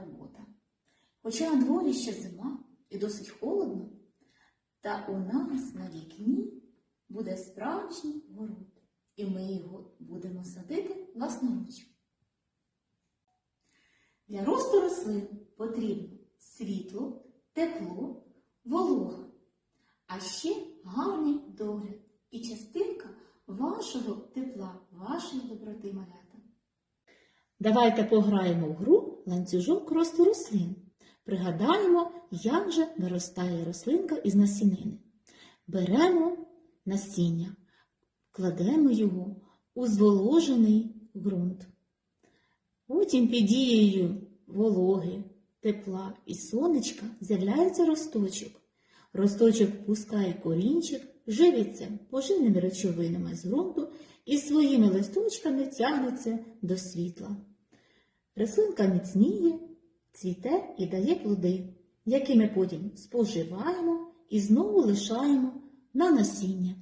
робота. Хоча на дворі ще зима і досить холодно, та у нас на вікні буде справжній город, і ми його будемо садити власноруч. Для росту рослин потрібно світло, тепло, волога, а ще гарний догляд і частинка вашого тепла, вашої доброти малята. Давайте пограємо в гру ланцюжок росту рослин. Пригадаємо, як же виростає рослинка із насінини. Беремо насіння, кладемо його у зволожений ґрунт. Потім під дією вологи, тепла і сонечка з'являється росточок. Росточок пускає корінчик, живиться поживними речовинами з ґрунту і своїми листочками тягнеться до світла. Рослинка міцніє, цвіте і дає плоди, які ми потім споживаємо і знову лишаємо на насіння.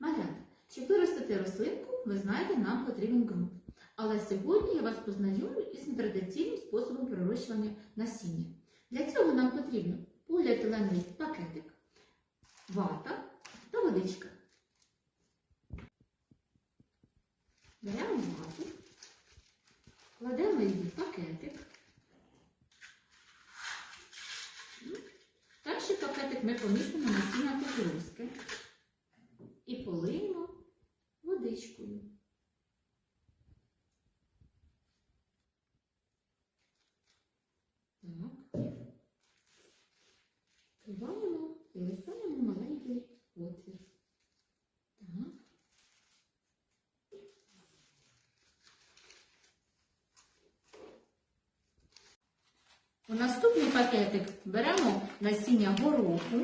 Малята, щоб виростити рослинку, ви знаєте, нам потрібен ґрунт. Але сьогодні я вас познайомлю із нетрадиційним способом пророщування насіння. Для цього нам потрібно поліетиленовий пакетик, вата та водичка. Беремо вату, кладемо її в пакетик. В перший пакетик ми помістимо насіння кукурузки і полиємо водичкою. Так. Вкриваємо і лишаємо маленький отвір. Так. У наступний пакетик беремо насіння гороху.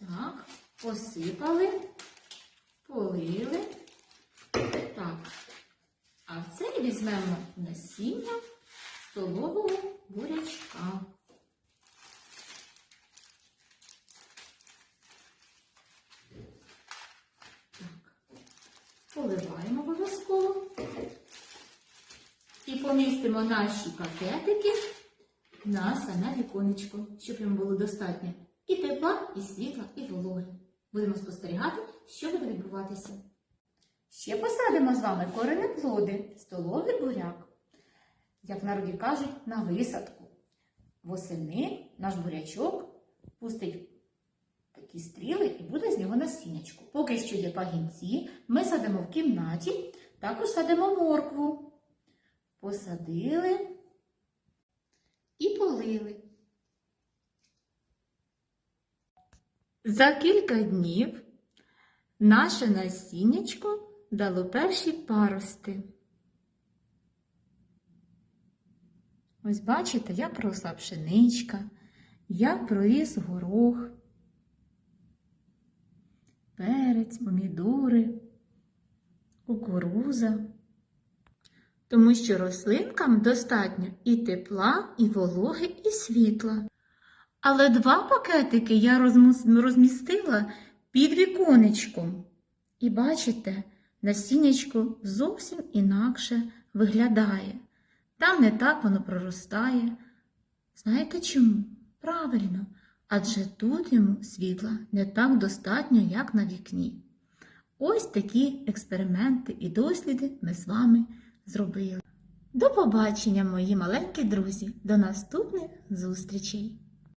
Так, посипали, полили. Так. А в цей візьмемо насіння столового бурячка. І помістимо наші пакетики на саме віконечко, щоб їм було достатньо і тепла, і світла, і вологи. Будемо спостерігати, що буде відбуватися. Ще посадимо з вами коренеплоди, столовий буряк. Як в народі кажуть, на висадку. Восени наш бурячок пустить такі стріли і буде з нього насіннячко. Поки що є пагінці, ми садимо в кімнаті, також садимо моркву. Посадили і полили. За кілька днів наше насіннячко дало перші парости. Ось бачите, як проросла пшеничка, як проріс горох, перець, помідори, кукуруза. Тому що рослинкам достатньо і тепла, і вологи, і світла. Але два пакетики я розмістила під віконечком. І бачите, насіннячко зовсім інакше виглядає. Там не так воно проростає. Знаєте чому? Правильно, адже тут йому світла не так достатньо, як на вікні. Ось такі експерименти і досліди ми з вами зробили. До побачення, мої маленькі друзі! До наступних зустрічей!